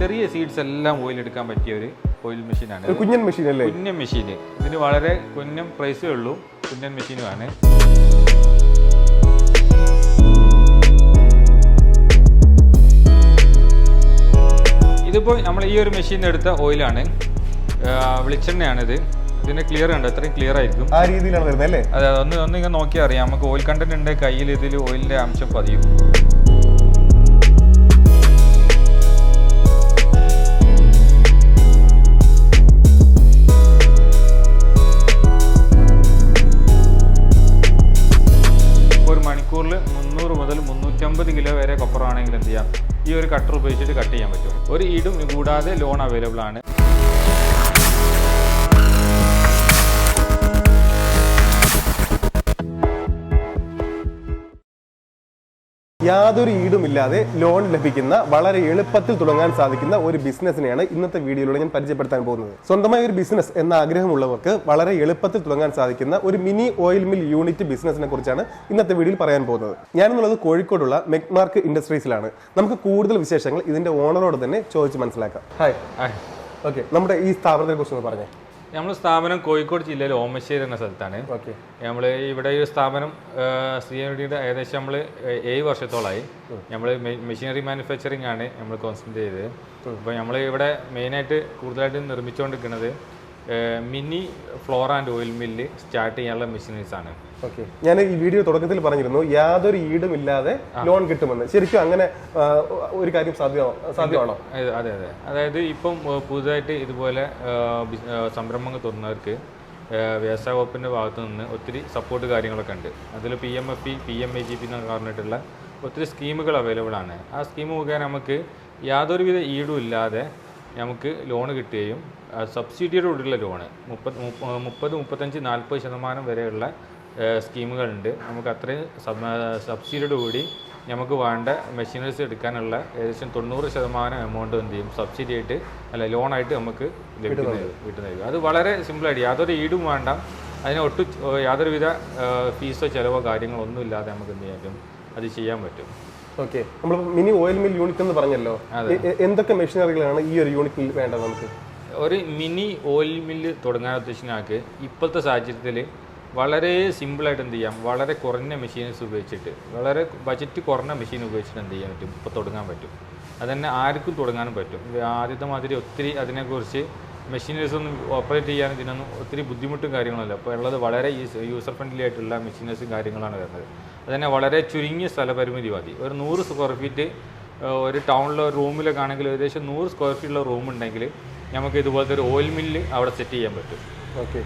ചെറിയ സീഡ്സ് എല്ലാം ഓയിൽ എടുക്കാൻ പറ്റിയ ഒരു ഓയിൽ മെഷീനാണ് കുഞ്ഞൻ മെഷീൻ അല്ലേ? കുഞ്ഞൻ മെഷീൻ ഇതിന് വളരെ കുഞ്ഞൻ പ്രൈസേ ഉള്ളൂ. കുഞ്ഞൻ മെഷീനുമാണ് ഇതിപ്പോൾ നമ്മൾ ഈ ഒരു മെഷീൻ എടുത്ത ഓയിലാണ് വെളിച്ചെണ്ണയാണിത്. ഇതിന്റെ ക്ലിയർ ഉണ്ട് അത്രയും ക്ലിയർ ആയിരിക്കും. ആ രീതിയിലാണ് വരുന്നത് അല്ലേ? അതെ ഒന്ന് ഒന്ന് ഇങ്ങനെ നോക്കിയാൽ അറിയാം. നമുക്ക് ഓയിൽ കണ്ടന്റ് ഉണ്ട്. കയ്യിൽ ഇതിൽ ഓയിലിന്റെ അംശം പതിയും. മുന്നൂറ് മുതൽ മുന്നൂറ്റമ്പത് കിലോ വരെ കൊപ്പറാണെങ്കിൽ എന്ത് ചെയ്യാം? ഈ ഒരു കട്ടർ ഉപയോഗിച്ചിട്ട് കട്ട് ചെയ്യാൻ പറ്റും. ഒരു ഈടും കൂടാതെ ലോൺ അവൈലബിൾ ആണ്. യാതൊരു ഈടുമില്ലാതെ ലോൺ ലഭിക്കുന്ന വളരെ എളുപ്പത്തിൽ തുടങ്ങാൻ സാധിക്കുന്ന ഒരു ബിസിനസ്സിനെയാണ് ഇന്നത്തെ വീഡിയോയിലൂടെ ഞാൻ പരിചയപ്പെടുത്താൻ പോകുന്നത്. സ്വന്തമായ ഒരു ബിസിനസ് എന്ന ആഗ്രഹമുള്ളവർക്ക് വളരെ എളുപ്പത്തിൽ തുടങ്ങാൻ സാധിക്കുന്ന ഒരു മിനി ഓയിൽ മിൽ യൂണിറ്റ് ബിസിനസിനെ കുറിച്ചാണ് ഇന്നത്തെ വീഡിയോയിൽ പറയാൻ പോകുന്നത്. ഞാനെന്നുള്ളത് കോഴിക്കോടുള്ള മെക്മാർക്ക് ഇൻഡസ്ട്രീസിലാണ്. നമുക്ക് കൂടുതൽ വിശേഷങ്ങൾ ഇതിന്റെ ഓണറോട് തന്നെ ചോദിച്ച് മനസ്സിലാക്കാം. ഹായ് ഓക്കെ നമ്മുടെ ഈ സ്ഥാപനത്തെ കുറിച്ച് ഒന്ന് പറഞ്ഞേ. നമ്മൾ സ്ഥാപനം കോഴിക്കോട് ജില്ലയിൽ ഓമശ്ശേരി എന്ന സ്ഥലത്താണ്. നമ്മൾ ഇവിടെ ഈ സ്ഥാപനം ശ്രീയുടെ ഏകദേശം നമ്മൾ ഏഴ് വർഷത്തോളമായി നമ്മൾ മെഷീനറി മാനുഫാക്ചറിങ് ആണ് നമ്മൾ കോൺസെൻട്രേറ്റ് ചെയ്തത്. അപ്പോൾ നമ്മൾ ഇവിടെ മെയിനായിട്ട് കൂടുതലായിട്ട് നിർമ്മിച്ചുകൊണ്ടിരിക്കുന്നത് mini flour and oil mill start ചെയ്യാനുള്ള മെഷീനറീസ് ആണ്. ഓക്കെ. ഞാൻ ഈ വീഡിയോ തുടക്കത്തിൽ പറഞ്ഞിരുന്നു യാതൊരു ഈടുമില്ലാതെ ലോൺ കിട്ടുമെന്ന്. ശരിക്കും അങ്ങനെ ഒരു കാര്യം സാധ്യമാണോ? സാധ്യമാണോ അതെ അതെ അതെ. അതായത് ഇപ്പം പുതുതായിട്ട് ഇതുപോലെ സംരംഭങ്ങൾ തുറന്നവർക്ക് വ്യവസായ വകുപ്പിന്റെ ഭാഗത്തു നിന്ന് ഒത്തിരി സപ്പോർട്ട് കാര്യങ്ങളൊക്കെ ഉണ്ട്. അതിൽ P M F P P M A G P എന്നൊക്കെ പറഞ്ഞിട്ടുള്ള ഒത്തിരി സ്കീമുകൾ അവൈലബിൾ ആണ്. ആ സ്കീം മുഖേന നമുക്ക് യാതൊരുവിധ ഈടും ഇല്ലാതെ നമുക്ക് ലോൺ കിട്ടുകയും സബ്സിഡിയുടെ സബ്സിഡിയോടുകൂടിയുള്ള ലോണ് മുപ്പത് മുപ്പ- മുപ്പത് മുപ്പത്തഞ്ച് നാൽപ്പത് ശതമാനം വരെയുള്ള സ്കീമുകളുണ്ട്. നമുക്ക് അത്രയും സബ്സിഡിയുടെ കൂടി നമുക്ക് വേണ്ട മെഷീനറീസ് എടുക്കാനുള്ള ഏകദേശം തൊണ്ണൂറ് ശതമാനം എമൗണ്ട് എന്ത് ചെയ്യും? സബ്സിഡി ആയിട്ട് അല്ല ലോണായിട്ട് നമുക്ക് ലഭിക്കുന്നത് കിട്ടുന്നത് അത് വളരെ സിമ്പിളായിട്ട് യാതൊരു ഈടും വേണ്ട. അതിന് ഒട്ടും യാതൊരുവിധ ഫീസോ ചിലവോ കാര്യങ്ങളോ ഒന്നും ഇല്ലാതെ നമുക്ക് എന്ത് ചെയ്യാൻ പറ്റും? അത് ചെയ്യാൻ പറ്റും. ഓക്കെ നമ്മൾ മിനി ഓയിൽ മിൽ യൂണിറ്റ് എന്ന് പറഞ്ഞല്ലോ. എന്തൊക്കെ മെഷീനറികളാണ് ഈ ഒരു യൂണിറ്റിൽ വേണ്ടത് നമുക്ക്? ഒരു മിനി ഓയിൽ മില്ല് തുടങ്ങാൻ ഉദ്ദേശിക്കുന്ന ആൾക്ക് ഇപ്പോഴത്തെ സാഹചര്യത്തിൽ വളരെ സിമ്പിളായിട്ട് എന്ത് ചെയ്യാം? വളരെ കുറഞ്ഞ മെഷീൻസ് ഉപയോഗിച്ചിട്ട് വളരെ ബജറ്റ് കുറഞ്ഞ മെഷീൻ ഉപയോഗിച്ചിട്ട് എന്ത് ചെയ്യാൻ പറ്റും? ഇപ്പോൾ തുടങ്ങാൻ പറ്റും. അതന്നെ ആർക്കും തുടങ്ങാനും പറ്റും. ആദ്യത്തെ മാതിരി ഒത്തിരി അതിനെക്കുറിച്ച് മെഷീനറീസ് ഒന്നും ഓപ്പറേറ്റ് ചെയ്യാൻ ഇതിനൊന്നും ഒത്തിരി ബുദ്ധിമുട്ടും കാര്യങ്ങളല്ല അപ്പോൾ ഉള്ളത് വളരെ യൂസർ ഫ്രണ്ട്ലി ആയിട്ടുള്ള മെഷീനറീസും കാര്യങ്ങളാണ് വരുന്നത്. അതുതന്നെ വളരെ ചുരുങ്ങിയ സ്ഥലപരിമിതി മതി ഒരു നൂറ് സ്ക്വയർ ഫീറ്റ് ഒരു ടൗണിലോ റൂമിലൊക്കെ ആണെങ്കിൽ ഏകദേശം നൂറ് സ്ക്വയർ ഫീറ്റുള്ള റൂം ഉണ്ടെങ്കിൽ നമുക്ക് ഇതുപോലത്തെ ഒരു ഓയിൽ മില്ല് അവിടെ സെറ്റ് ചെയ്യാൻ പറ്റും. ഓക്കെ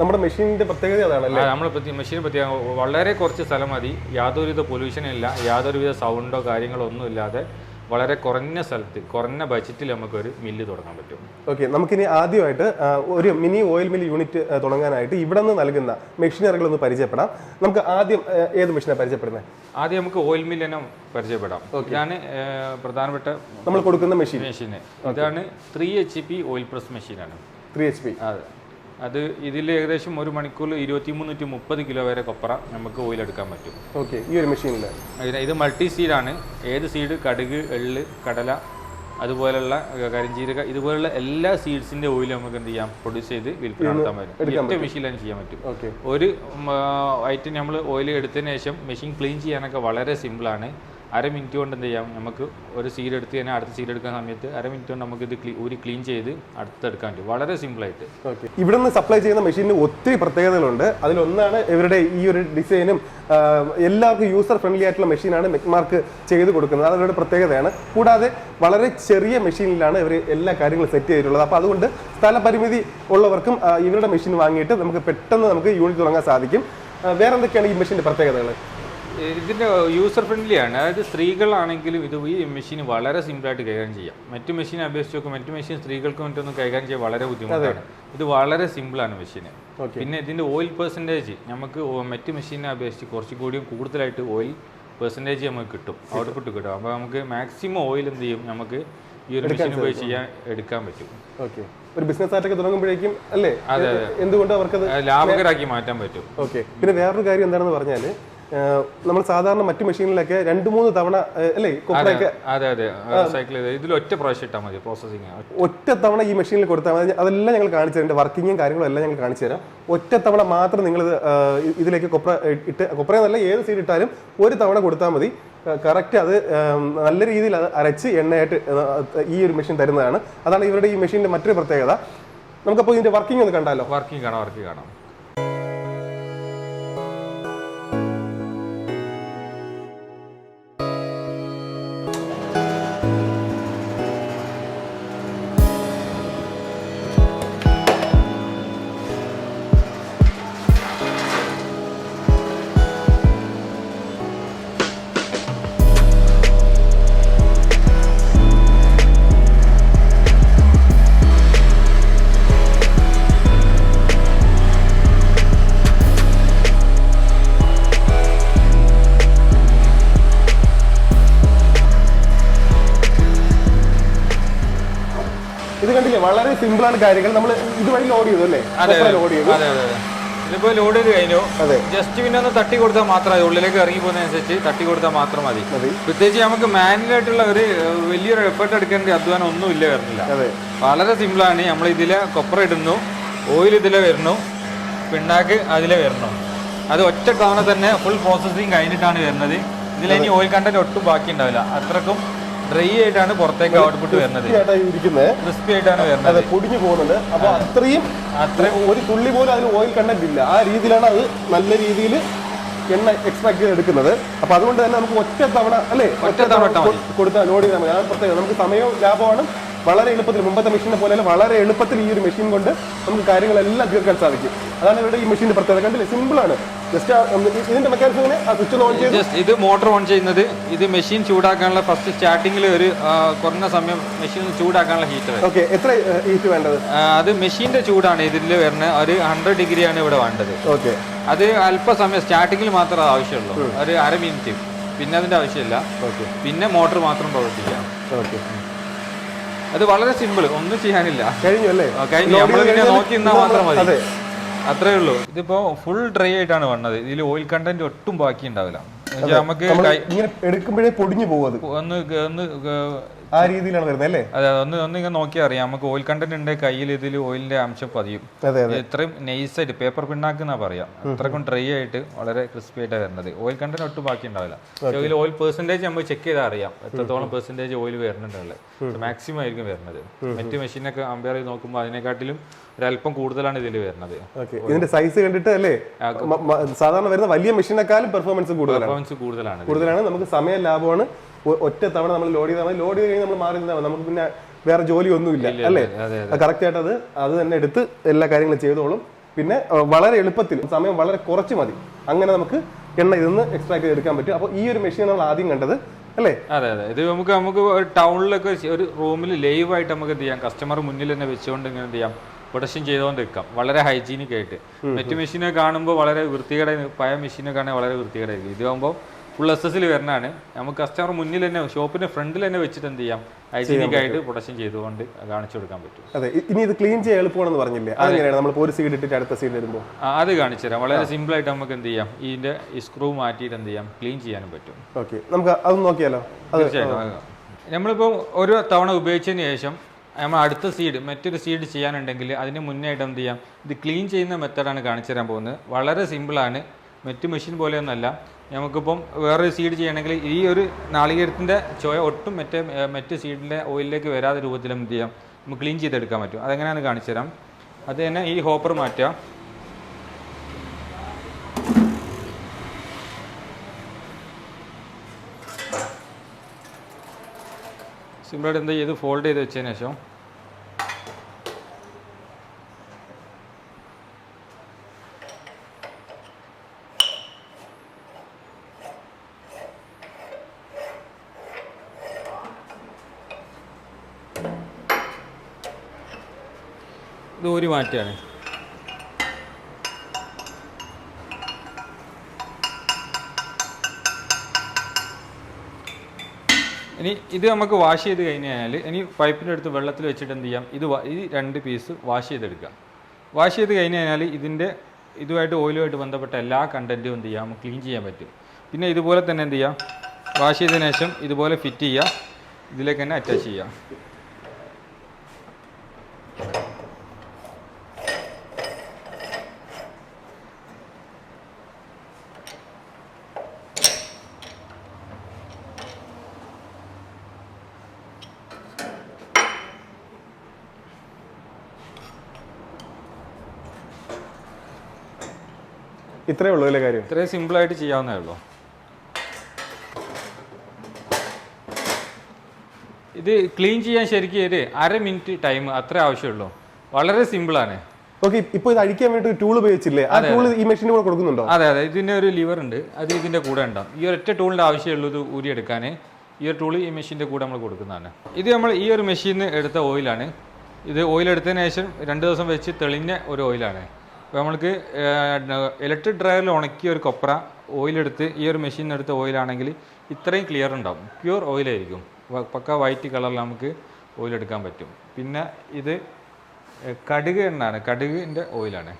നമ്മുടെ മെഷീനിന്റെ പ്രത്യേകത അതാണല്ലേ? നമ്മൾ മെഷീൻ പ്രത്യേക വളരെ കുറച്ച് സ്ഥലം മതി. യാതൊരുവിധ പൊല്യൂഷനും ഇല്ല. യാതൊരുവിധ സൗണ്ടോ കാര്യങ്ങളോ ഒന്നും ഇല്ലാതെ വളരെ കുറഞ്ഞ സ്ഥലത്ത് കുറഞ്ഞ ബജറ്റിൽ നമുക്കൊരു മില്ല് തുടങ്ങാൻ പറ്റും. ഓക്കെ നമുക്കിനി ആദ്യമായിട്ട് ഒരു മിനി ഓയിൽ മിൽ യൂണിറ്റ് തുടങ്ങാനായിട്ട് ഇവിടെ നിന്ന് നൽകുന്ന മെഷീനറികൾ ഒന്ന് പരിചയപ്പെടാം. നമുക്ക് ആദ്യം ഏത് മെഷീനാണ് പരിചയപ്പെടുന്നത്? ആദ്യം നമുക്ക് ഓയിൽ മിൽ തന്നെ പരിചയപ്പെടാം. ഇതാണ് ഏഹ്, പ്രധാനപ്പെട്ട നമ്മൾ കൊടുക്കുന്ന മെഷീൻ മെഷീന് ഇതാണ് three H P oil press മെഷീനാണ് ത്രീ എച്ച് പി അതെ. അത് ഇതിൽ ഏകദേശം ഒരു മണിക്കൂറിൽ ഇരുപത്തി മൂന്നൂറ്റി മുപ്പത് കിലോ വരെ കൊപ്പറ നമുക്ക് ഓയിലെടുക്കാൻ പറ്റും. ഓക്കെ ഈ ഒരു മെഷീനിൽ ഇത് മൾട്ടി സീഡാണ് ഏത് സീഡ് കടുക് എള്ള് കടല അതുപോലെയുള്ള കരിഞ്ചീരക കരിഞ്ജീരക ഇതുപോലുള്ള എല്ലാ സീഡ്സിന്റെ ഓയിൽ നമുക്ക് എന്ത് ചെയ്യാം? പ്രൊഡ്യൂസ് ചെയ്ത് വിൽപ്പന നടത്താൻ പറ്റും. ഒറ്റ മെഷീനിലാണ് ചെയ്യാൻ പറ്റും. ഒരു ഐറ്റം നമ്മൾ ഓയിൽ എടുത്തതിന് ശേഷം മെഷീൻ ക്ലീൻ ചെയ്യാനൊക്കെ വളരെ സിമ്പിളാണ് അര മിനിറ്റ് കൊണ്ട് എന്ത് ചെയ്യാം? നമുക്ക് ഒരു സീൽ എടുത്ത് കഴിഞ്ഞാൽ അടുത്ത സീൽ എടുക്കാൻ സമയത്ത് അര മിനിറ്റ് കൊണ്ട് നമുക്ക് ഇത് ഒരു ക്ലീൻ ചെയ്ത് അടുത്തെടുക്കാൻ പറ്റും. വളരെ സിമ്പിളായിട്ട് ഇവിടെ നിന്ന് സപ്ലൈ ചെയ്യുന്ന മെഷീനിന് ഒത്തിരി പ്രത്യേകതകളുണ്ട്. അതിലൊന്നാണ് ഇവരുടെ ഈ ഒരു ഡിസൈനും എല്ലാവർക്കും യൂസർ ഫ്രണ്ട്ലി ആയിട്ടുള്ള മെഷീനാണ് മെക്മാർക്ക് ചെയ്ത് കൊടുക്കുന്നത്. അതവരുടെ പ്രത്യേകതയാണ്. കൂടാതെ വളരെ ചെറിയ മെഷീനിലാണ് ഇവർ എല്ലാ കാര്യങ്ങളും സെറ്റ് ചെയ്തിട്ടുള്ളത്. അപ്പോൾ അതുകൊണ്ട് സ്ഥലപരിമിതി ഉള്ളവർക്കും ഇവരുടെ മെഷീൻ വാങ്ങിയിട്ട് നമുക്ക് പെട്ടെന്ന് നമുക്ക് യൂണിറ്റ് തുടങ്ങാൻ സാധിക്കും. വേറെന്തൊക്കെയാണ് ഈ മെഷീന്റെ പ്രത്യേകതകൾ ഇതിന്റെ യൂസർ ഫ്രണ്ട്ലി ആണ്. അതായത് സ്ത്രീകളാണെങ്കിലും ഇത് ഈ മെഷീൻ വളരെ സിമ്പിളായിട്ട് കൈകാര്യം ചെയ്യാം. മറ്റു മെഷീൻ അപേക്ഷിച്ച് നോക്കും മറ്റു മെഷീൻ സ്ത്രീകൾക്ക് മറ്റൊന്നും കൈകാര്യം ചെയ്യാൻ വളരെ ബുദ്ധിമുട്ടാണ്. ഇത് വളരെ സിമ്പിളാണ് മെഷീൻ പിന്നെ ഇതിന്റെ ഓയിൽ പെർസെന്റേജ് നമുക്ക് മറ്റു മെഷീനെ അപേക്ഷിച്ച് കുറച്ചുകൂടിയും കൂടുതലായിട്ട് ഓയിൽ പെർസെന്റേജ് നമുക്ക് കിട്ടും. ഔട്ട്പുട്ട് കിട്ടും. അപ്പോൾ നമുക്ക് മാക്സിമം ഓയിൽ എന്ത് ചെയ്യും? നമുക്ക് ഈ ഒരു മെഷീൻ ഉപയോഗിച്ച് ചെയ്യാൻ എടുക്കാൻ പറ്റും. ഓക്കെ ഒരു ബിസിനസ് ആയിട്ടൊക്കെ തുടങ്ങുമ്പോഴേക്കും അല്ലേ? എന്തുകൊണ്ട് അവർക്ക് ലാഭകരാക്കി മാറ്റാൻ പറ്റും. ഓക്കെ പിന്നെ വേറൊരു കാര്യം എന്താണെന്ന് പറഞ്ഞാൽ നമ്മൾ സാധാരണ മറ്റു മെഷീനിലൊക്കെ രണ്ട് മൂന്ന് തവണ അല്ലേ കൊപ്രയൊക്കെ അതെ അതെ. സൈക്കിൾ ഇതിൽ ഒറ്റ പ്രാവശ്യം ഇട്ടാൽ മതി പ്രോസസ്സിങ് ഒറ്റ തവണ ഈ മെഷീനിൽ കൊടുത്താൽ മതി. അതെല്ലാം ഞങ്ങൾ കാണിച്ചു തരാം. വർക്കിങ്ങും കാര്യങ്ങളും എല്ലാം ഞങ്ങൾ കാണിച്ചു തരാം. ഒറ്റ തവണ മാത്രം നിങ്ങൾ ഇതിലേക്ക് കൊപ്ര ഇട്ട് കൊപ്ര എന്നല്ല ഏത് സീഡ് ഇട്ടാലും ഒരു തവണ കൊടുത്താൽ മതി. കറക്റ്റ് അത് നല്ല രീതിയിൽ അത് അരച്ച് എണ്ണയായിട്ട് ഈ ഒരു മെഷീൻ തരുന്നതാണ്. അതാണ് ഇവരുടെ ഈ മെഷീന്റെ മറ്റൊരു പ്രത്യേകത. നമുക്കപ്പോൾ ഇതിന്റെ വർക്കിംഗ് ഒന്ന് കണ്ടാലോ? വർക്കിംഗ് കാണാം വർക്കിംഗ് കാണാം. ഇത് കണ്ടില്ലേ? വളരെ സിമ്പിൾ ആണ് കാര്യങ്ങൾ. നമ്മൾ ഇതുവഴി ലോഡ് ചെയ്തു അല്ലേ? ലോഡ് ചെയ്തു. ഇതിപ്പോ ലോഡ് ചെയ്ത് കഴിഞ്ഞു. ജസ്റ്റ് പിന്നെ ഒന്ന് തട്ടി കൊടുത്താൽ മാത്രമേ ഉള്ളിലേക്ക് ഇറങ്ങി പോകുന്നതനുസരിച്ച് തട്ടി കൊടുത്താൽ മാത്രം മതി. പ്രത്യേകിച്ച് നമുക്ക് മാനുവലായിട്ടുള്ള ഒരു വലിയൊരു എഫേർട്ട് എടുക്കേണ്ട അധ്വാനം ഒന്നും ഇല്ല വരുന്നില്ല. വളരെ സിമ്പിളാണ് നമ്മൾ ഇതിലെ കൊപ്ര ഇടുന്നു. ഓയിൽ ഇതിലെ വരുന്നു. പിണ്ണാക്ക് അതിലെ വരുന്നു. അത് ഒറ്റ തവണ തന്നെ ഫുൾ പ്രോസസ്സിങ് കഴിഞ്ഞിട്ടാണ് വരുന്നത്. ഇതിൽ ഇനി ഓയിൽ കണ്ടന്റ് ഒട്ടും ബാക്കി ഉണ്ടാവില്ല അത്രക്കും ഡ്രൈ ആയിട്ടാണ് പുറത്തേക്ക് ഔട്ട്പുട്ട് വരുന്നത്. ക്രിസ്പി ആയിട്ടാണ് വരുന്നത്. പൊടിഞ്ഞു പോകുന്നത് അപ്പൊ അത്രയും അത്രയും ഒരു തുള്ളി പോലും അതിൽ ഓയിൽ കണ്ടന്റ് ഇല്ല. ആ രീതിയിലാണ് അത് നല്ല രീതിയിൽ എണ്ണ എക്സ്ട്രാക്ട് ചെയ്ത് എടുക്കുന്നത് അപ്പൊ അതുകൊണ്ട് തന്നെ നമുക്ക് ഒറ്റ തവണ അല്ലേ? ഒറ്റ തവണ കൊടുത്താൽ ലോഡ് ചെയ്താൽ മതി. ആ പ്രത്യേകത. നമുക്ക് സമയവും ലാഭമാണ്. വളരെ എളുപ്പത്തിൽ മുമ്പത്തെ മെഷീനെ പോലെ വളരെ എളുപ്പത്തിൽ ഈ ഒരു മെഷീൻ കൊണ്ട് നമുക്ക് കാര്യങ്ങളെല്ലാം തീർക്കാൻ സാധിക്കും. അതാണ് ഇവിടെ ഈ മെഷീന്റെ പ്രത്യേകത. കണ്ടില്ലേ? സിമ്പിൾ ആണ്. ജസ്റ്റ് ഇതിന്റെ മെക്കാനിസം ഇങ്ങനെ സ്വിച്ച് ഓൺ ചെയ്ത്. ജസ്റ്റ് ഇത് മോട്ടോർ ഓൺ ചെയ്യുന്നത് ഇത് മെഷീൻ ചൂടാക്കാനുള്ള ഫസ്റ്റ് സ്റ്റാർട്ടിങ്ങിൽ ഒരു കുറഞ്ഞ സമയം മെഷീൻ ചൂടാക്കാനുള്ള ഹീറ്റർ ഓക്കെ എത്ര ഹീറ്റ് വേണ്ടത്? അത് മെഷീന്റെ ചൂടാണ് ഇതിൽ വരുന്നത്. ഒരു ഹൺഡ്രഡ് ഡിഗ്രിയാണ് ഇവിടെ വേണ്ടത്. ഓക്കെ അത് അല്പസമയം സ്റ്റാർട്ടിങ്ങിൽ മാത്രമേ ആവശ്യമുള്ളൂ. ഒരു അര മിനിറ്റ് പിന്നെ അതിന്റെ ആവശ്യമില്ല. ഓക്കെ പിന്നെ മോട്ടോർ മാത്രം പ്രവർത്തിക്കാം ഓക്കെ അത് വളരെ സിമ്പിൾ ഒന്നും ചെയ്യാനില്ല. കഴിഞ്ഞു അല്ലേ? കഴിഞ്ഞു. നമ്മൾ പിന്നെ നോക്കി നിന്നാൽ മാത്രം മതി. അത്രേ ഉള്ളൂ. ഇതിപ്പോ ഫുൾ ഡ്രൈ ആയിട്ടാണ് വന്നത്. ഇതിൽ ഓയിൽ കണ്ടന്റ് ഒട്ടും ബാക്കി ഉണ്ടാവില്ല നമുക്ക് ഇങ്ങനെ എടുക്കുമ്പോഴേ പൊടിഞ്ഞു പോകും അത്. ഒന്ന് ഒന്ന് ആ രീതിയിലാണ് വരുന്നത് അല്ലേ? അതെ ഒന്ന് ഒന്ന് ഇങ്ങനെ നോക്കിയാൽ അറിയാം. നമുക്ക് ഓയിൽ കണ്ടന്റ് ഉണ്ട് കയ്യിൽ ഇതിൽ ഓയിലിന്റെ അംശം പതിയും. ഇത്രയും നൈസായിട്ട് പേപ്പർ പിണ്ണാക്ക് എന്നാ പറയാം. അത്രക്കും ഡ്രൈ ആയിട്ട് വളരെ ക്രിസ്പി ആയിട്ടാണ് വരുന്നത്. ഓയിൽ കണ്ടന്റ് ഒട്ടും ബാക്കി ഉണ്ടാവില്ല. ഇതിൽ ഓയിൽ പെർസെന്റേജ് നമ്മൾ ചെക്ക് ചെയ്താൽ അറിയാം. എത്രത്തോളം പെർസെന്റേജ് ഓയിൽ വരുന്നുണ്ടല്ലേ മാക്സിമം ആയിരിക്കും വരുന്നത്. മറ്റു മെഷീനൊക്കെ അമ്പയർ ചെയ്ത് നോക്കുമ്പോൾ അതിനെക്കാട്ടിലും ഒരല്പം കൂടുതലാണ് ഇതിൽ വരുന്നത്. ഇതിന്റെ സൈസ് കണ്ടിട്ട് അല്ലേ? സാധാരണ വരുന്ന വലിയ മെഷീനേക്കാളും പെർഫോമൻസ് കൂടുതലാണ്. പെർഫോമൻസ് കൂടുതലാണ്. കൂടുതലാണ്. നമുക്ക് സമയം ലാഭമാണ്. ഒറ്റ തവണ നമ്മൾ ലോഡ് ചെയ്താൽ മതി. ലോഡ് ചെയ്ത് കഴിഞ്ഞാൽ നമ്മൾ മാറി നിന്നാൽ നമുക്ക് പിന്നെ വേറെ ജോലി ഒന്നുമില്ല അല്ലേ? കറക്റ്റ് ആയിട്ട് അത് അത് തന്നെ എടുത്ത് എല്ലാ കാര്യങ്ങളും ചെയ്തോളും. പിന്നെ വളരെ എളുപ്പത്തിൽ സമയം വളരെ കുറച്ച് മതി. അങ്ങനെ നമുക്ക് എണ്ണ ഇതിന്ന് എക്സ്ട്രാക്ട് ചെയ്തെടുക്കാൻ പറ്റും. അപ്പോൾ ഈ ഒരു മെഷീൻ നമ്മൾ ആദ്യം കണ്ടത് അല്ലേ? അതെ അതെ. ഇത് നമുക്ക് നമുക്ക് ഒരു ടൗണിലൊക്കെ ഒരു റൂമിൽ ലൈവ് ആയിട്ട് നമുക്ക് എന്ത് ചെയ്യാം? കസ്റ്റമർ മുന്നിൽ തന്നെ വെച്ചുകൊണ്ട് ഇങ്ങനെ എന്ത് ചെയ്യാം? പ്രൊഡക്ഷൻ ചെയ്തുകൊണ്ട് നിൽക്കാം. വളരെ ഹൈജീനിക് ആയിട്ട്. മറ്റു മെഷീനെ കാണുമ്പോൾ വളരെ വൃത്തികേടായി പഴയ മെഷീനെ കാണാൻ വളരെ വൃത്തികേടായിരിക്കും ഇതാകുമ്പോൾ ഫുൾ എസ് എസിൽ വരുന്നതാണ്. നമുക്ക് കസ്റ്റമർ മുന്നിൽ തന്നെ ഷോപ്പിന്റെ ഫ്രണ്ടിൽ തന്നെ വെച്ചിട്ട് എന്ത് ചെയ്യാം? ഹൈജീനിക് ആയിട്ട് പ്രൊഡക്ഷൻ ചെയ്തുകൊണ്ട് കാണിച്ചു കൊടുക്കാൻ പറ്റും. അതെ ഇനി ഇത് ക്ലീൻ ചെയ്യാൻ എളുപ്പമാണെന്ന് പറഞ്ഞില്ലേ? അങ്ങനെയാണ് നമ്മൾ ഒരു സീഡ് ഇട്ടിട്ട് അടുത്ത സീഡ് വരുമ്പോൾ അത് കാണിച്ചു തരാം. വളരെ സിമ്പിൾ ആയിട്ട് നമുക്ക് എന്ത് ചെയ്യാം? ഇതിന്റെ സ്ക്രൂ മാറ്റിയിട്ട് എന്ത് ചെയ്യാം? ക്ലീൻ ചെയ്യാനും പറ്റും. ഓക്കെ. നമുക്ക് അത് നോക്കിയാലോ? തീർച്ചയായിട്ടും നമ്മളിപ്പോൾ ഒരു തവണ ഉപയോഗിച്ചതിന് ശേഷം നമ്മൾ അടുത്ത സീഡ് മറ്റൊരു സീഡ് ചെയ്യാനുണ്ടെങ്കിൽ അതിന് മുന്നേ ആയിട്ട് എന്ത് ചെയ്യാം? ഇത് ക്ലീൻ ചെയ്യുന്ന മെത്തഡാണ് കാണിച്ചു തരാൻ പോകുന്നത്. വളരെ സിമ്പിളാണ് മറ്റു മെഷീൻ പോലെയൊന്നല്ല നമുക്കിപ്പം വേറൊരു സീഡ് ചെയ്യണമെങ്കിൽ ഈ ഒരു നാളികേരത്തിന്റെ ചോയ ഒട്ടും മറ്റേ മറ്റ് സീഡിന്റെ ഓയിലിലേക്ക് വരാതെ രൂപത്തിൽ എന്ത് ചെയ്യാം? നമുക്ക് ക്ലീൻ ചെയ്തെടുക്കാൻ പറ്റും. അതെങ്ങനെയാണ് കാണിച്ചു തരാം. അത് തന്നെ ഈ ഹോപ്പർ മാറ്റുക. സിമ്പിളായിട്ട് എന്താ ചെയ്ത് ഫോൾഡ് ചെയ്ത് വെച്ചതിന് ശേഷം ഊരി മാറ്റുകയാണ്. ഇനി ഇത് നമുക്ക് വാഷ് ചെയ്ത് കഴിഞ്ഞ് കഴിഞ്ഞാൽ ഇനി പൈപ്പിന്റെ അടുത്ത് വെള്ളത്തിൽ വെച്ചിട്ട് എന്ത് ചെയ്യാം? ഇത് ഈ രണ്ട് പീസ് വാഷ് ചെയ്തെടുക്കുക. വാഷ് ചെയ്ത് കഴിഞ്ഞ് കഴിഞ്ഞാൽ ഇതിന്റെ ഇതുമായിട്ട് ഓയിലുമായിട്ട് ബന്ധപ്പെട്ട എല്ലാ കണ്ടന്റും എന്ത് ചെയ്യാം? നമുക്ക് ക്ലീൻ ചെയ്യാൻ പറ്റും. പിന്നെ ഇതുപോലെ തന്നെ എന്ത് ചെയ്യാം? വാഷ് ചെയ്തതിന് ശേഷം ഇതുപോലെ ഫിറ്റ് ചെയ്യുക. ഇതിലേക്ക് തന്നെ അറ്റാച്ച് ചെയ്യാം ഇത്രേ ഉള്ളൂ അല്ലേ കാര്യം? ഇത്രയും സിമ്പിളായിട്ട് ചെയ്യാവുന്നേ ഉള്ളൂ. ഇത് ക്ലീൻ ചെയ്യാൻ ശരിക്കും ഒരു അര മിനിറ്റ് ടൈം അത്ര ആവശ്യമുള്ളൂ. വളരെ സിമ്പിളാണ്. ഓക്കെ ഇപ്പൊ ഇത് അഴിക്കാൻ വേണ്ടി ഒരു ടൂൾ ഉപയോഗിച്ചില്ലേ? ആ ടൂൾ ഈ മെഷീന്റെ കൂടെ കൊടുക്കുന്നുണ്ടോ? അതെ അതെ. ഇതിന്റെ ഒരു ലിവർ ഉണ്ട്. അത് ഇതിന്റെ കൂടെ ഉണ്ടാവും ഈ ഒരൊറ്റ ടൂളിന്റെ ആവശ്യമുള്ളൂ ഇത് ഊരിയെടുക്കാൻ ഈ ഒരു ടൂൾ ഈ മെഷീന്റെ കൂടെ നമ്മൾ കൊടുക്കുന്നതാണ്. ഇത് നമ്മൾ ഈ ഒരു മെഷീനിൽ എടുത്ത ഓയിലാണ് ഇത് ഓയിൽ എടുത്തതിന് ശേഷം രണ്ട് ദിവസം വെച്ച് തെളിഞ്ഞ ഒരു ഓയിലാണ് അപ്പോൾ നമ്മൾക്ക് ഇലക്ട്രിക് ഡ്രയറിൽ ഉണക്കിയ ഒരു കൊപ്ര ഓയിലെടുത്ത് ഈ ഒരു മെഷീനിൽ എടുത്ത ഓയിലാണെങ്കിൽ ഇത്രയും ക്ലിയർ ഉണ്ടാവും. പ്യുർ ഓയിലായിരിക്കും പക്ക വൈറ്റ് കളറിൽ നമുക്ക് ഓയിൽ എടുക്കാൻ പറ്റും. പിന്നെ ഇത് കടുക് എണ്ണാണ്. കടുകിന്റെ ഓയിലാണ്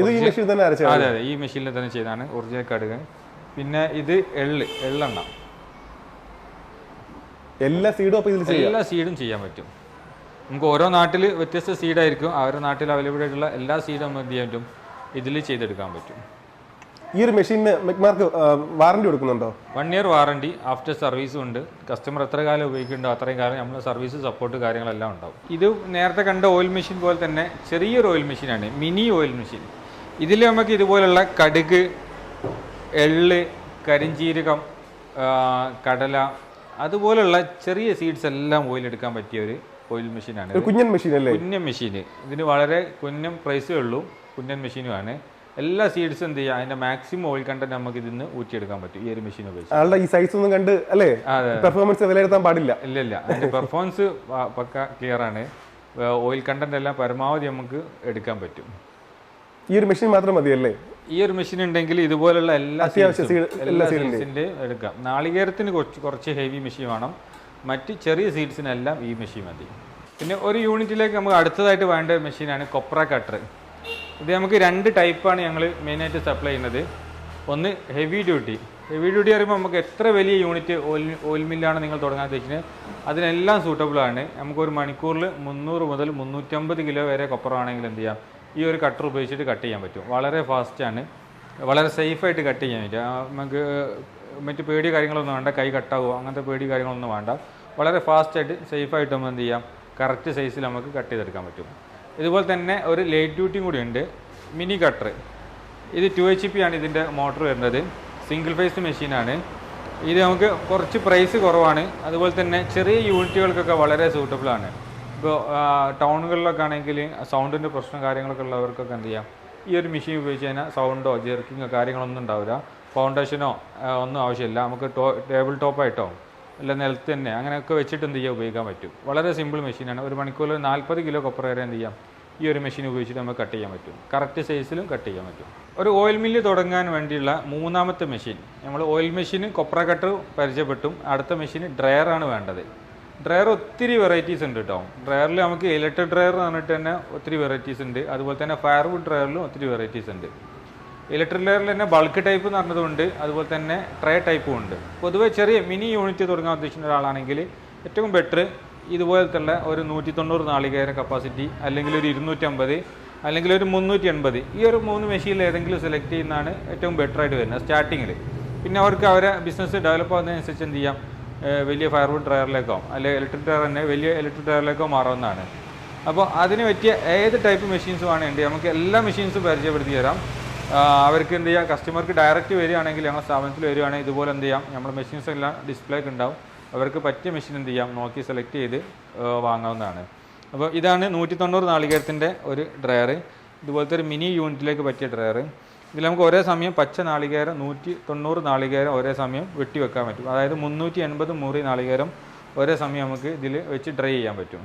ഇത് ഈ മെഷീൻ തന്നെ അതെ അതെ. ഈ മെഷീനിൽ തന്നെ ചെയ്താണ് ഒറിജിനൽ കടുക്. പിന്നെ ഇത് എള്ള് എള്ളെണ്ണ. എല്ലാ സീഡും അപ്പോൾ ഇതിൽ എല്ലാ സീഡും ചെയ്യാൻ പറ്റും. നമുക്ക് ഓരോ നാട്ടിൽ വ്യത്യസ്ത സീഡായിരിക്കും അവരുടെ നാട്ടിൽ അവൈലബിൾ ആയിട്ടുള്ള എല്ലാ സീഡും നമുക്ക് ചെയ്യാൻ പറ്റും? ഇതിൽ ചെയ്തെടുക്കാൻ പറ്റും. ഈ ഒരു മെഷീനിന് മെക്മാർക്ക് വാറണ്ടി കൊടുക്കുന്നുണ്ടോ? വൺ ഇയർ വാറണ്ടി ആഫ്റ്റർ സർവീസും ഉണ്ട്. കസ്റ്റമർ എത്ര കാലം ഉപയോഗിക്കുന്നുണ്ടോ അത്രയും കാലം നമ്മൾ സർവീസ് സപ്പോർട്ട് കാര്യങ്ങളെല്ലാം ഉണ്ടാവും. ഇത് നേരത്തെ കണ്ട ഓയിൽ മെഷീൻ പോലെ തന്നെ ചെറിയൊരു ഓയിൽ മെഷീനാണ് മിനി ഓയിൽ മെഷീൻ ഇതിൽ നമുക്ക് ഇതുപോലുള്ള കടുക് എള്ള് കരിഞ്ചീരകം കടല അതുപോലുള്ള ചെറിയ സീഡ്സ് എല്ലാം ഓയിലെടുക്കാൻ പറ്റിയ ഒരു ഓയിൽ മെഷീനാണ് കുഞ്ഞൻ മെഷീൻ അല്ലേ? കുഞ്ഞൻ മെഷീൻ ഇതിന് വളരെ കുഞ്ഞൻ പ്രൈസേ ഉള്ളൂ. കുഞ്ഞൻ മെഷീനുമാണ് എല്ലാ സീഡ്സും എന്ത് ചെയ്യുക അതിന്റെ മാക്സിമം ഓയിൽ കണ്ടന്റ് നമുക്ക് ഇതിന്ന് ഊറ്റിയെടുക്കാൻ പറ്റും. ഈ ഒരു മെഷീൻ ഉപയോഗിച്ച്. ആളുടെ ഈ സൈസ് ഒന്നും കണ്ട് അല്ലേ? പെർഫോമൻസ് വിലയിരുത്താൻ പാടില്ല. ഇല്ല ഇല്ല. അതിന്റെ പെർഫോമൻസ് പക്ക ക്ലിയർ ആണ്. ഓയിൽ കണ്ടന്റ് എല്ലാം പരമാവധി നമുക്ക് എടുക്കാൻ പറ്റും. ഈ ഒരു മെഷീൻ മാത്രം മതിയല്ലേ? ഈ ഒരു മെഷീൻ ഉണ്ടെങ്കിൽ ഇതുപോലുള്ള എല്ലാ എല്ലാ സീഡ്സിന്റെ എടുക്കാം. നാളികേരത്തിന് കുറച്ച് കുറച്ച് ഹെവി മെഷീൻ വേണം. മറ്റ് ചെറിയ സീഡ്സിനെല്ലാം ഈ മെഷീൻ മതി. പിന്നെ ഒരു യൂണിറ്റിലേക്ക് നമുക്ക് അടുത്തതായിട്ട് വേണ്ട മെഷീനാണ് കൊപ്ര കട്ടർ ഇത് നമുക്ക് രണ്ട് ടൈപ്പാണ് ഞങ്ങൾ മെയിനായിട്ട് സപ്ലൈ ചെയ്യുന്നത്. ഒന്ന് ഹെവി ഡ്യൂട്ടി ഹെവി ഡ്യൂട്ടി പറയുമ്പോൾ നമുക്ക് എത്ര വലിയ യൂണിറ്റ് ഓയിൽ ഓയിൽ മില്ലാണ് നിങ്ങൾ തുടങ്ങാൻ ഉദ്ദേശിക്കുന്നത്? അതിനെല്ലാം സൂട്ടബിൾ ആണ്. നമുക്ക് ഒരു മണിക്കൂറിൽ മുന്നൂറ് മുതൽ മുന്നൂറ്റമ്പത് കിലോ വരെ കൊപ്രമാണെങ്കിൽ എന്ത് ചെയ്യാം? ഈ ഒരു കട്ടർ ഉപയോഗിച്ചിട്ട് കട്ട് ചെയ്യാൻ പറ്റും. വളരെ ഫാസ്റ്റാണ് വളരെ സേഫായിട്ട് കട്ട് ചെയ്യാൻ പറ്റും. നമുക്ക് മറ്റ് പേടി കാര്യങ്ങളൊന്നും വേണ്ട കൈ കട്ടാകുമോ അങ്ങനത്തെ പേടി കാര്യങ്ങളൊന്നും വേണ്ട. വളരെ ഫാസ്റ്റായിട്ട് സേഫായിട്ട് നമ്മൾ എന്ത് ചെയ്യാം? കറക്റ്റ് സൈസിൽ നമുക്ക് കട്ട് ചെയ്തെടുക്കാൻ പറ്റും. ഇതുപോലെ തന്നെ ഒരു ലൈറ്റ് ഡ്യൂട്ടിയും കൂടി ഉണ്ട്. മിനി കട്ടർ ഇത് ടു എച്ച് പി ആണ് ഇതിന്റെ മോട്ടർ വരുന്നത്. സിംഗിൾ ഫേസ് മെഷീനാണ് ഇത് നമുക്ക് കുറച്ച് പ്രൈസ് കുറവാണ്. അതുപോലെ തന്നെ ചെറിയ യൂണിറ്റുകൾക്കൊക്കെ വളരെ സൂട്ടബിൾ ആണ്. ഇപ്പോൾ ടൗണുകളിലൊക്കെ ആണെങ്കിൽ സൗണ്ടിന്റെ പ്രശ്നം കാര്യങ്ങളൊക്കെ ഉള്ളവർക്കൊക്കെ എന്ത് ചെയ്യാം? ഈ ഒരു മെഷീൻ ഉപയോഗിച്ച് കഴിഞ്ഞാൽ സൗണ്ടോ ജെർക്കിങ്ങോ കാര്യങ്ങളൊന്നും ഉണ്ടാവില്ല. ഫൗണ്ടേഷനോ ഒന്നും ആവശ്യമില്ല. നമുക്ക് ടോ ടേബിൾ ടോപ്പായിട്ടോ അല്ല നിലത്ത് തന്നെ അങ്ങനെയൊക്കെ വെച്ചിട്ട് എന്ത് ചെയ്യാം ഉപയോഗിക്കാൻ പറ്റും. വളരെ സിമ്പിൾ മെഷീനാണ് ഒരു മണിക്കൂറിൽ നാൽപ്പത് കിലോ കൊപ്പർ വരെ എന്ത് ചെയ്യാം? ഈ ഒരു മെഷീൻ ഉപയോഗിച്ചിട്ട് നമുക്ക് കട്ട് ചെയ്യാൻ പറ്റും. കറക്റ്റ് സൈസിലും കട്ട് ചെയ്യാൻ പറ്റും. ഒരു ഓയിൽ മില്ല് തുടങ്ങാൻ വേണ്ടിയുള്ള മൂന്നാമത്തെ മെഷീൻ നമ്മൾ ഓയിൽ മെഷീന് കൊപ്ര കട്ടർ പരിചയപ്പെട്ടും. അടുത്ത മെഷീന് ഡ്രയറാണ് വേണ്ടത്. ഡ്രയർ ഒത്തിരി വെറൈറ്റീസ് ഉണ്ട് കേട്ടോ ഡ്രയറിൽ നമുക്ക് ഇലക്ട്രിക് ഡ്രയർ എന്ന് പറഞ്ഞിട്ട് തന്നെ ഒത്തിരി വെറൈറ്റീസ് ഉണ്ട്. അതുപോലെ തന്നെ ഫയർവുഡ് ഡ്രയറിലും ഒത്തിരി വെറൈറ്റീസ് ഉണ്ട്. ഇലക്ട്രിക് ലെയറിൽ തന്നെ ബൾക്ക് ടൈപ്പ് എന്ന് പറഞ്ഞതുകൊണ്ട് അതുപോലെ തന്നെ ട്രേ ടൈപ്പും ഉണ്ട്. പൊതുവേ ചെറിയ മിനി യൂണിറ്റ് തുടങ്ങാൻ ഉദ്ദേശിക്കുന്ന ഒരാളാണെങ്കിൽ ഏറ്റവും ബെറ്റർ ഇതുപോലത്തുള്ള ഒരു നൂറ്റി തൊണ്ണൂറ് നാളികേര കപ്പാസിറ്റി അല്ലെങ്കിൽ ഒരു ഇരുന്നൂറ്റമ്പത് അല്ലെങ്കിൽ ഒരു മുന്നൂറ്റി എൺപത് ഈ ഒരു മൂന്ന് മെഷീനിൽ ഏതെങ്കിലും സെലക്ട് ചെയ്യുന്നതാണ് ഏറ്റവും ബെറ്റർ ആയിട്ട് വരുന്നത് സ്റ്റാർട്ടിങ്ങിൽ പിന്നെ അവർക്ക് അവരെ ബിസിനസ് ഡെവലപ്പ് ആകുന്നതിനനുസരിച്ച് എന്ത് ചെയ്യാം? വലിയ ഫയർവുഡ് ഡ്രയറിലേക്കോ അല്ലെങ്കിൽ ഇലക്ട്രിക് ഡ്രയർ തന്നെ വലിയ ഇലക്ട്രിക് ഡ്രയറിലേക്കോ മാറാവുന്നതാണ് അപ്പോൾ അതിന് പറ്റിയ ഏത് ടൈപ്പ് മെഷീൻസും വേണമെങ്കിൽ നമുക്ക് എല്ലാ മെഷീൻസും പരിചയപ്പെടുത്തി തരാം. അവർക്ക് എന്ത് ചെയ്യാം? കസ്റ്റമർക്ക് ഡയറക്റ്റ് വരികയാണെങ്കിൽ ഞങ്ങൾ സ്ഥാപനത്തിൽ വരികയാണെങ്കിൽ ഇതുപോലെ എന്ത് ചെയ്യാം? നമ്മുടെ മെഷീൻസ് എല്ലാം ഡിസ്പ്ലേക്ക് ഉണ്ടാവും. അവർക്ക് പറ്റിയ മെഷീൻ എന്ത് ചെയ്യാം? നോക്കി സെലക്ട് ചെയ്ത് വാങ്ങാവുന്നതാണ്. അപ്പോൾ ഇതാണ് നൂറ്റി തൊണ്ണൂറ് നാളികേരത്തിന്റെ ഒരു ഡ്രയർ ഇതുപോലത്തെ ഒരു മിനി യൂണിറ്റിലേക്ക് പറ്റിയ ഡ്രയർ ഇതിൽ നമുക്ക് ഒരേ സമയം പച്ച നാളികേരം നൂറ്റി തൊണ്ണൂറ് നാളികേരം ഒരേ സമയം വെട്ടി വെക്കാൻ പറ്റും. അതായത് മുന്നൂറ്റി എൺപത് മുറി നാളികേരം ഒരേ സമയം നമുക്ക് ഇതിൽ വെച്ച് ഡ്രൈ ചെയ്യാൻ പറ്റും.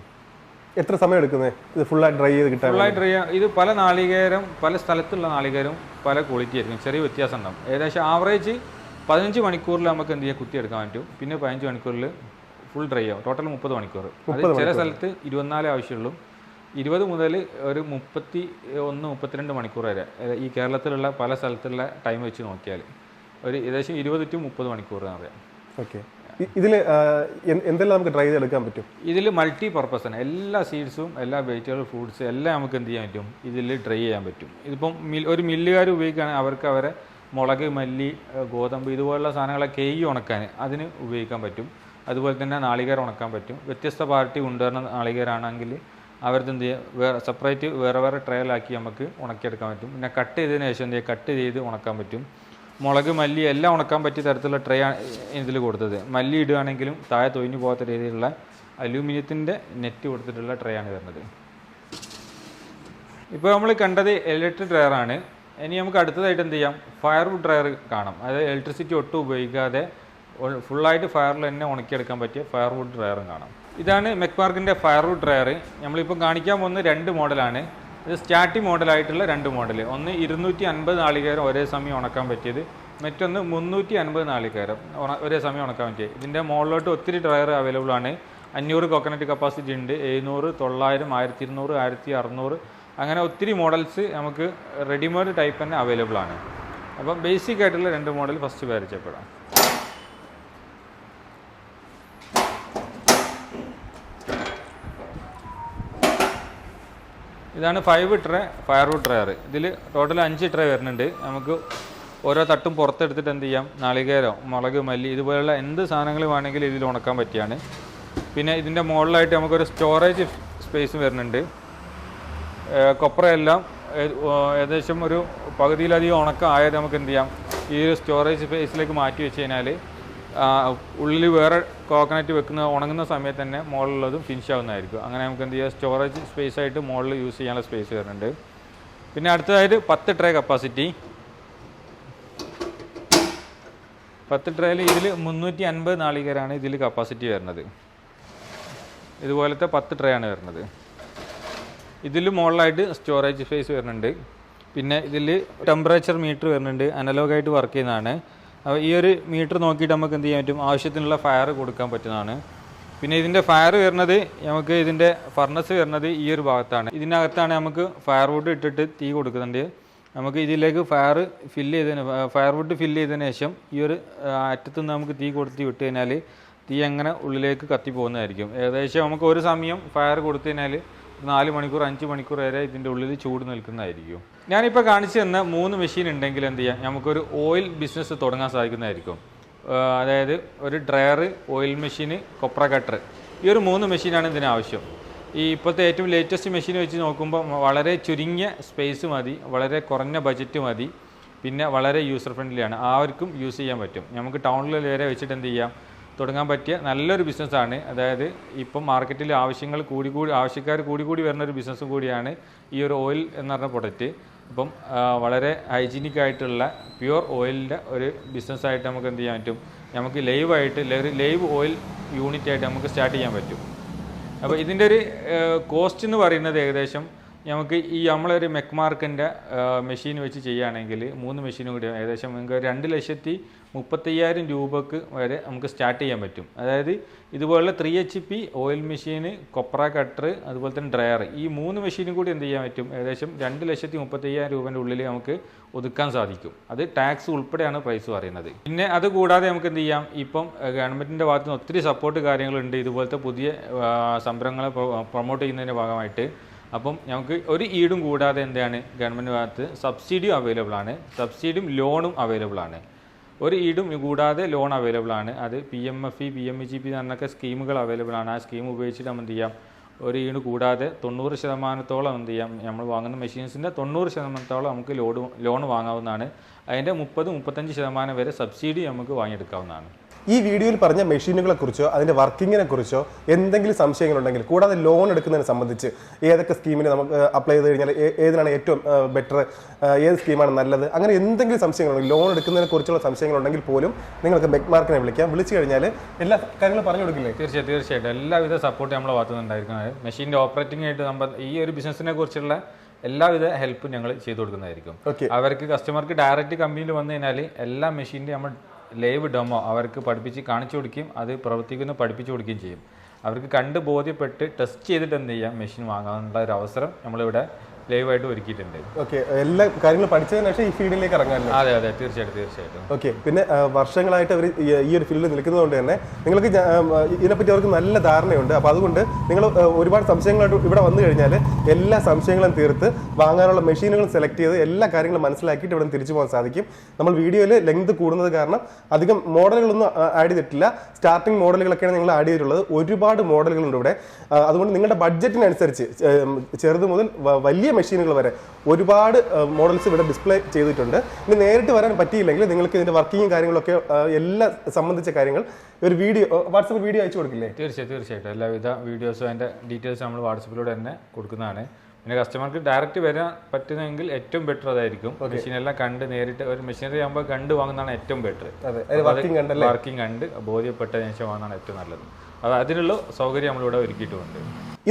എത്ര സമയം എടുക്കുന്നത് ഇത് ഫുള്ളായി ഡ്രൈ ചെയ്ത് കിട്ടാൻ ഫുള്ളായിട്ട് ഡ്രൈ ചെയ്യാം. ഇത് പല നാളികേരം പല സ്ഥലത്തുള്ള നാളികേരം പല ക്വാളിറ്റി ആയിരിക്കും. ചെറിയ വ്യത്യാസം ഉണ്ടാവും. ഏകദേശം ആവറേജ് പതിനഞ്ച് മണിക്കൂറിൽ നമുക്ക് എന്ത് ചെയ്യാം? കുത്തിയെടുക്കാൻ പറ്റും. പിന്നെ പതിനഞ്ച് മണിക്കൂറിൽ ഫുൾ ഡ്രൈ ആവും. ടോട്ടൽ മുപ്പത് മണിക്കൂർ. അത് ചില സ്ഥലത്ത് ഇരുപത്തിനാല് ആവശ്യമുള്ളൂ. ഇരുപത് മുതൽ ഒരു മുപ്പത്തി ഒന്ന് മുപ്പത്തിരണ്ട് മണിക്കൂർ വരെ ഈ കേരളത്തിലുള്ള പല സ്ഥലത്തുള്ള ടൈം വെച്ച് നോക്കിയാൽ ഒരു ഏകദേശം ഇരുപത് ടു മുപ്പത് മണിക്കൂർ എന്ന് പറയാം. ഓക്കെ ഇതിൽ എന്തെല്ലാം നമുക്ക് ഡ്രൈ ചെയ്തെടുക്കാൻ പറ്റും? ഇതിൽ മൾട്ടി പർപ്പസ് ആണ്. എല്ലാ സീഡ്സും എല്ലാ വെജിറ്റബിൾ ഫ്രൂട്ട്സ് എല്ലാം നമുക്ക് എന്ത് ചെയ്യാൻ പറ്റും? ഇതിൽ ഡ്രൈ ചെയ്യാൻ പറ്റും. ഇതിപ്പം മിൽ ഒരു മില്ലുകാർ ഉപയോഗിക്കുകയാണെങ്കിൽ അവർക്ക് അവരെ മുളക് മല്ലി ഗോതമ്പ് ഇതുപോലുള്ള സാധനങ്ങളെ കേയി ഉണക്കാൻ അതിന് ഉപയോഗിക്കാൻ പറ്റും. അതുപോലെ തന്നെ നാളികേർ ഉണക്കാൻ പറ്റും. വ്യത്യസ്ത പാർട്ടി കൊണ്ടുവരുന്ന നാളികേരാണെങ്കിൽ അവരത് എന്ത് ചെയ്യുക വേറെ സെപ്പറേറ്റ് വേറെ വേറെ ട്രയലാക്കി നമുക്ക് ഉണക്കിയെടുക്കാൻ പറ്റും. പിന്നെ കട്ട് ചെയ്തതിന് ശേഷം എന്ത് ചെയ്യുക കട്ട് ചെയ്ത് ഉണക്കാൻ പറ്റും. മുളക് മല്ലി എല്ലാം ഉണക്കാൻ പറ്റിയ തരത്തിലുള്ള ട്രേ ആണ് ഇതിൽ കൊടുത്തത്. മല്ലി ഇടുകയാണെങ്കിലും താഴെ തൊഴിഞ്ഞു പോകാത്ത രീതിയിലുള്ള അലൂമിനിയത്തിന്റെ നെറ്റ് കൊടുത്തിട്ടുള്ള ട്രേ ആണ് വരുന്നത് ഇപ്പോൾ നമ്മൾ കണ്ടത് ഇലക്ട്രിക് ഡ്രയർ ആണ്. ഇനി നമുക്ക് അടുത്തതായിട്ട് എന്ത് ചെയ്യാം? ഫയർവുഡ് ഡ്രയർ കാണാം. അതായത് ഇലക്ട്രിസിറ്റി ഒട്ടും ഉപയോഗിക്കാതെ ഫുള്ളായിട്ട് ഫയറിൽ തന്നെ ഉണക്കിയെടുക്കാൻ പറ്റിയ ഫയർവുഡ് ഡ്രയറും കാണാം. ഇതാണ് മെക്മാർക്കിന്റെ ഫയർവുഡ് ഡ്രയർ നമ്മളിപ്പോൾ കാണിക്കാൻ പോകുന്ന രണ്ട് മോഡലാണ് ഇത് സ്റ്റാറ്റി മോഡലായിട്ടുള്ള രണ്ട് മോഡൽ. ഒന്ന് ഇരുന്നൂറ്റി അൻപത് നാളികേരം ഒരേ സമയം ഉണക്കാൻ പറ്റിയത്. മറ്റൊന്ന് മുന്നൂറ്റി അൻപത് നാളികേരം ഒരേ സമയം ഉണക്കാൻ പറ്റിയത്. ഇതിന്റെ മുകളിലോട്ട് ഒത്തിരി ഡ്രയർ അവൈലബിൾ ആണ്. അഞ്ഞൂറ് കോക്കനട്ട് കപ്പാസിറ്റി ഉണ്ട്. എഴുന്നൂറ് തൊള്ളായിരം ആയിരത്തി ഇരുന്നൂറ് ആയിരത്തി അറുന്നൂറ് അങ്ങനെ ഒത്തിരി മോഡൽസ് നമുക്ക് റെഡിമെയ്ഡ് ടൈപ്പ് തന്നെ അവൈലബിൾ ആണ്. അപ്പം ബേസിക് ആയിട്ടുള്ള രണ്ട് മോഡൽ ഫസ്റ്റ് പരിചയപ്പെടാം. ഇതാണ് ഫൈവ് ട്രേ ഫയർവുഡ് ട്രയർ ഇതിൽ ടോട്ടൽ അഞ്ച് ട്രേ വരുന്നുണ്ട്. നമുക്ക് ഓരോ തട്ടും പുറത്തെടുത്തിട്ട് എന്ത് ചെയ്യാം? നാളികേരം മുളക് മല്ലി ഇതുപോലുള്ള എന്ത് സാധനങ്ങൾ വേണമെങ്കിലും ഇതിൽ ഉണക്കാൻ പറ്റിയാണ്. പിന്നെ ഇതിന്റെ മുകളിലായിട്ട് നമുക്കൊരു സ്റ്റോറേജ് സ്പേസ് വരുന്നുണ്ട്. കൊപ്രയെല്ലാം ഏകദേശം ഒരു പകുതിയിലധികം ഉണക്കം ആയത് നമുക്ക് എന്ത് ചെയ്യാം? ഈ ഒരു സ്റ്റോറേജ് സ്പേസിലേക്ക് മാറ്റി വെച്ച് കഴിഞ്ഞാൽ ഉള്ളിൽ വേറെ കോക്കനറ്റ് വെക്കുന്ന ഉണങ്ങുന്ന സമയത്ത് തന്നെ മുകളിലുള്ളതും ഫിനിഷ് ആവുന്നതായിരിക്കും. അങ്ങനെ നമുക്ക് എന്ത് ചെയ്യാം? സ്റ്റോറേജ് സ്പേസ് ആയിട്ട് മുകളിൽ യൂസ് ചെയ്യാനുള്ള സ്പേസ് വരുന്നുണ്ട്. പിന്നെ അടുത്തതായിട്ട് പത്ത് ട്രേ കപ്പാസിറ്റി പത്ത് ട്രേയിൽ ഇതിൽ മുന്നൂറ്റി അൻപത് നാളികേരാണ് ഇതിൽ കപ്പാസിറ്റി വരുന്നത്. ഇതുപോലത്തെ പത്ത് ട്രേ ആണ് വരുന്നത്. ഇതിൽ മുകളിലായിട്ട് സ്റ്റോറേജ് സ്പേസ് വരുന്നുണ്ട്. പിന്നെ ഇതിൽ ടെമ്പറേച്ചർ മീറ്റർ വരുന്നുണ്ട്. അനലോഗായിട്ട് വർക്ക് ചെയ്യുന്നതാണ്. അപ്പോൾ ഈ ഒരു മീറ്റർ നോക്കിയിട്ട് നമുക്ക് എന്ത് ചെയ്യാൻ പറ്റും? ആവശ്യത്തിനുള്ള ഫയർ കൊടുക്കാൻ പറ്റുന്നതാണ്. പിന്നെ ഇതിന്റെ ഫയർ വരുന്നത് നമുക്ക് ഇതിന്റെ ഫർണസ് വരുന്നത് ഈ ഒരു ഭാഗത്താണ്. ഇതിനകത്താണ് നമുക്ക് ഫയർവുഡ് ഇട്ടിട്ട് തീ കൊടുക്കുന്നുണ്ട്. നമുക്ക് ഇതിലേക്ക് ഫയർ ഫില്ല് ചെയ്തതിന് ഫയർവുഡ് ഫില്ല് ചെയ്തതിന് ശേഷം ഈ ഒരു അറ്റത്തുനിന്ന് നമുക്ക് തീ കൊടുത്ത് വിട്ട് കഴിഞ്ഞാൽ തീ അങ്ങനെ ഉള്ളിലേക്ക് കത്തി പോകുന്നതായിരിക്കും ഏകദേശം നമുക്ക് ഒരു സമയം ഫയർ കൊടുത്തു കഴിഞ്ഞാൽ നാല് മണിക്കൂർ അഞ്ച് മണിക്കൂർ വരെ ഇതിന്റെ ഉള്ളിൽ ചൂട് നിൽക്കുന്നതായിരിക്കും. ഞാനിപ്പോൾ കാണിച്ചു തന്ന മൂന്ന് മെഷീൻ ഉണ്ടെങ്കിൽ എന്ത് ചെയ്യാം? നമുക്കൊരു ഓയിൽ ബിസിനസ് തുടങ്ങാൻ സാധിക്കുന്നതായിരിക്കും. അതായത് ഒരു ഡ്രയർ ഓയിൽ മെഷീൻ കൊപ്ര കട്ടർ ഈ ഒരു മൂന്ന് മെഷീനാണ് ഇതിന് ആവശ്യം. ഈ ഇപ്പോഴത്തെ ഏറ്റവും ലേറ്റസ്റ്റ് മെഷീൻ വെച്ച് നോക്കുമ്പോൾ വളരെ ചുരുങ്ങിയ സ്പേസ് മതി വളരെ കുറഞ്ഞ ബജറ്റ് മതി പിന്നെ വളരെ യൂസർ ഫ്രണ്ട്ലി ആണ്. ആർക്കും യൂസ് ചെയ്യാൻ പറ്റും. നമുക്ക് ടൗണിൽ വരെ വെച്ചിട്ട് എന്ത് ചെയ്യാം? തുടങ്ങാൻ പറ്റിയ നല്ലൊരു ബിസിനസ്സാണ്. അതായത് ഇപ്പം മാർക്കറ്റിൽ ആവശ്യങ്ങൾ കൂടി കൂടി ആവശ്യക്കാർ കൂടി കൂടി വരുന്ന ഒരു ബിസിനസ്സും കൂടിയാണ് ഈ ഒരു ഓയിൽ എന്ന് പറഞ്ഞ പ്രൊഡക്റ്റ് അപ്പം വളരെ ഹൈജീനിക് ആയിട്ടുള്ള പ്യുവർ ഓയിലിന്റെ ഒരു ബിസിനസ്സായിട്ട് നമുക്ക് എന്ത് ചെയ്യാൻ പറ്റും? നമുക്ക് ലൈവ് ആയിട്ട് ലൈവ് ഓയിൽ യൂണിറ്റ് ആയിട്ട് നമുക്ക് സ്റ്റാർട്ട് ചെയ്യാൻ പറ്റും. അപ്പോൾ ഇതിന്റെ ഒരു കോസ്റ്റ് എന്ന് പറയുന്നത് ഏകദേശം നമുക്ക് ഈ നമ്മളൊരു മെക്മാർക്കിന്റെ മെഷീൻ വെച്ച് ചെയ്യുകയാണെങ്കിൽ മൂന്ന് മെഷീനും കൂടി ഏകദേശം നമുക്ക് രണ്ട് ലക്ഷത്തി മുപ്പത്തയ്യായിരം രൂപക്ക് വരെ നമുക്ക് സ്റ്റാർട്ട് ചെയ്യാൻ പറ്റും. അതായത് ഇതുപോലുള്ള three H P oil machine കൊപ്ര കട്ടർ അതുപോലെ തന്നെ ഡ്രയർ ഈ മൂന്ന് മെഷീനും കൂടി എന്ത് ചെയ്യാൻ പറ്റും? ഏകദേശം രണ്ട് ലക്ഷത്തി മുപ്പത്തയ്യായിരം രൂപേന്റെ ഉള്ളിൽ നമുക്ക് ഒതുക്കാൻ സാധിക്കും. അത് ടാക്സ് ഉൾപ്പെടെയാണ് പ്രൈസ് പറയുന്നത്. പിന്നെ അതുകൂടാതെ നമുക്ക് എന്ത് ചെയ്യാം? ഇപ്പം ഗവൺമെന്റിന്റെ ഭാഗത്തുനിന്ന് ഒത്തിരി സപ്പോർട്ട് കാര്യങ്ങളുണ്ട്. ഇതുപോലത്തെ പുതിയ സംരംഭങ്ങളെ പ്രൊമോട്ട് ചെയ്യുന്നതിന്റെ ഭാഗമായിട്ട് അപ്പം നമുക്ക് ഒരു ഈടും കൂടാതെ എന്താണ് ഗവൺമെന്റ് ഭാഗത്ത് സബ്സിഡിയും അവൈലബിൾ ആണ്. സബ്സിഡിയും ലോണും അവൈലബിൾ ആണ്. ഒരു ഈടും കൂടാതെ ലോൺ അവൈലബിൾ ആണ്. അത് P M F E P M E G P എന്നൊക്കെ സ്കീമുകൾ അവൈലബിൾ ആണ്. ആ സ്കീം ഉപയോഗിച്ചിട്ട് നമ്മൾ എന്ത് ചെയ്യാം? ഒരു ഈട് കൂടാതെ തൊണ്ണൂറ് ശതമാനത്തോളം എന്ത് ചെയ്യാം? നമ്മൾ വാങ്ങുന്ന മെഷീൻസിന്റെ തൊണ്ണൂറ് ശതമാനത്തോളം നമുക്ക് ലോഡ് ലോൺ വാങ്ങാവുന്നതാണ്. അതിന്റെ മുപ്പത് മുപ്പത്തഞ്ച് ശതമാനം വരെ സബ്സിഡി നമുക്ക് വാങ്ങിയെടുക്കാവുന്നതാണ്. ഈ വീഡിയോയിൽ പറഞ്ഞ മെഷീനുകളെ കുറിച്ചോ അതിന്റെ വർക്കിങ്ങിനെ കുറിച്ചോ എന്തെങ്കിലും സംശയങ്ങളുണ്ടെങ്കിൽ കൂടാതെ ലോൺ എടുക്കുന്നതിനെ സംബന്ധിച്ച് ഏതൊക്കെ സ്കീമിന് നമുക്ക് അപ്ലൈ ചെയ്ത് കഴിഞ്ഞാൽ ഏതിനാണ് ഏറ്റവും ബെറ്റർ ഏത് സ്കീമാണ് നല്ലത് അങ്ങനെ എന്തെങ്കിലും സംശയങ്ങളുണ്ടെങ്കിൽ ലോൺ എടുക്കുന്നതിനെ കുറിച്ചുള്ള സംശയങ്ങളുണ്ടെങ്കിൽ പോലും നിങ്ങൾക്ക് ബെക്മാർക്കിനെ വിളിക്കാം. വിളിച്ചു കഴിഞ്ഞാൽ എല്ലാ കാര്യങ്ങളും പറഞ്ഞു കൊടുക്കില്ലേ? തീർച്ചയായും തീർച്ചയായിട്ടും. എല്ലാവിധ സപ്പോർട്ട് നമ്മളെ ഭാഗത്തുനിന്നുണ്ടായിരിക്കുന്നത് മെഷീന്റെ ഓപ്പറേറ്റിംഗ് ആയിട്ട് നമ്മൾ ഈ ഒരു ബിസിനസ്സിനെ കുറിച്ചുള്ള എല്ലാവിധ ഹെൽപ്പും ഞങ്ങൾ ചെയ്തു കൊടുക്കുന്നതായിരിക്കും. അവർക്ക് കസ്റ്റമർക്ക് ഡയറക്റ്റ് കമ്പനിയിൽ വന്നു കഴിഞ്ഞാൽ എല്ലാ മെഷീന്റെ നമ്മൾ ലൈവ് ഡെമോ അവർക്ക് പഠിപ്പിച്ച് കാണിച്ചു കൊടുക്കുകയും അത് പ്രവർത്തിക്കുന്ന പഠിപ്പിച്ചു കൊടുക്കുകയും ചെയ്യും. അവർക്ക് കണ്ട് ബോധ്യപ്പെട്ട് ടെസ്റ്റ് ചെയ്തിട്ട് എന്ത് ചെയ്യാം? മെഷീൻ വാങ്ങാനുള്ള ഒരു അവസരം നമ്മളിവിടെ ലൈവായിട്ട് ഒരുക്കിയിട്ടുണ്ട്. ഓക്കെ എല്ലാ കാര്യങ്ങളും പഠിച്ചതിന് ശേഷം ഈ ഫീൽഡിലേക്ക് ഇറങ്ങാനല്ലോ? അതെ അതെ തീർച്ചയായിട്ടും തീർച്ചയായിട്ടും. ഓക്കെ പിന്നെ വർഷങ്ങളായിട്ട് അവർ ഈ ഒരു ഫീൽഡിൽ നിൽക്കുന്നതുകൊണ്ട് തന്നെ നിങ്ങൾക്ക് ഇതിനെപ്പറ്റി അവർക്ക് നല്ല ധാരണയുണ്ട്. അപ്പോൾ അതുകൊണ്ട് നിങ്ങൾ ഒരുപാട് സംശയങ്ങളായിട്ട് ഇവിടെ വന്നു കഴിഞ്ഞാൽ എല്ലാ സംശയങ്ങളും തീർത്ത് വാങ്ങാനുള്ള മെഷീനുകൾ സെലക്ട് ചെയ്ത് എല്ലാ കാര്യങ്ങളും മനസ്സിലാക്കിയിട്ട് ഇവിടെ തിരിച്ചു പോകാൻ സാധിക്കും. നമ്മൾ വീഡിയോയിൽ ലെങ്ത് കൂടുന്നത് കാരണം അധികം മോഡലുകളൊന്നും ആഡ് ചെയ്തിട്ടില്ല. സ്റ്റാർട്ടിംഗ് മോഡലുകളൊക്കെയാണ് നിങ്ങൾ ആഡ് ചെയ്തിട്ടുള്ളത്. ഒരുപാട് മോഡലുകളുണ്ട് ഇവിടെ. അതുകൊണ്ട് നിങ്ങളുടെ ബഡ്ജറ്റിനനുസരിച്ച് ചെറുത് മുതൽ വലിയ മെഷീനുകൾ വരെ ഒരുപാട് മോഡൽസ് ഇവിടെ ഡിസ്പ്ലേ ചെയ്തിട്ടുണ്ട്. ഇനി നേരിട്ട് വരാൻ പറ്റിയില്ലെങ്കിൽ നിങ്ങൾക്ക് ഇതിന്റെ വർക്കിങ്ങും കാര്യങ്ങളൊക്കെ എല്ലാ സംബന്ധിച്ച കാര്യങ്ങൾ ഒരു വീഡിയോ വാട്സപ്പ് വീഡിയോ അയച്ചു കൊടുക്കില്ലേ? തീർച്ചയായും തീർച്ചയായിട്ടും. എല്ലാവിധ വീഡിയോസും അതിന്റെ ഡീറ്റെയിൽസ് നമ്മൾ വാട്സപ്പിലൂടെ തന്നെ കൊടുക്കുന്നതാണ്. പിന്നെ കസ്റ്റമർക്ക് ഡയറക്റ്റ് വരാൻ പറ്റുന്നെങ്കിൽ ഏറ്റവും ബെറ്റർ അതായിരിക്കും. മെഷീൻ എല്ലാം കണ്ട് നേരിട്ട് ഒരു മെഷീനറി ആകുമ്പോൾ കണ്ട് വാങ്ങുന്നതാണ് ഏറ്റവും ബെറ്റർ വർക്കിംഗ് കണ്ട് ബോധ്യപ്പെട്ടതിന് ശേഷം വാങ്ങുന്നതാണ് ഏറ്റവും നല്ലത്. അത് അതിനുള്ള സൗകര്യം നമ്മളിവിടെ ഒരുക്കിയിട്ടുണ്ട്.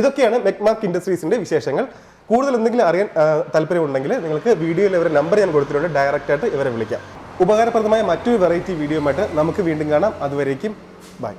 ഇതൊക്കെയാണ് മെക്മാർക്ക് ഇൻഡസ്ട്രീസിന്റെ വിശേഷങ്ങൾ. കൂടുതൽ എന്തെങ്കിലും അറിയാൻ താല്പര്യമുണ്ടെങ്കിൽ നിങ്ങൾക്ക് വീഡിയോയിൽ ഇവരുടെ നമ്പർ ഞാൻ കൊടുത്തിട്ടുണ്ട്. ഡയറക്റ്റ് ആയിട്ട് ഇവരെ വിളിക്കാം. ഉപകാരപ്രദമായ മറ്റൊരു വെറൈറ്റി വീഡിയോ നമുക്ക് വീണ്ടും കാണാം. അതുവരേക്കും ബൈ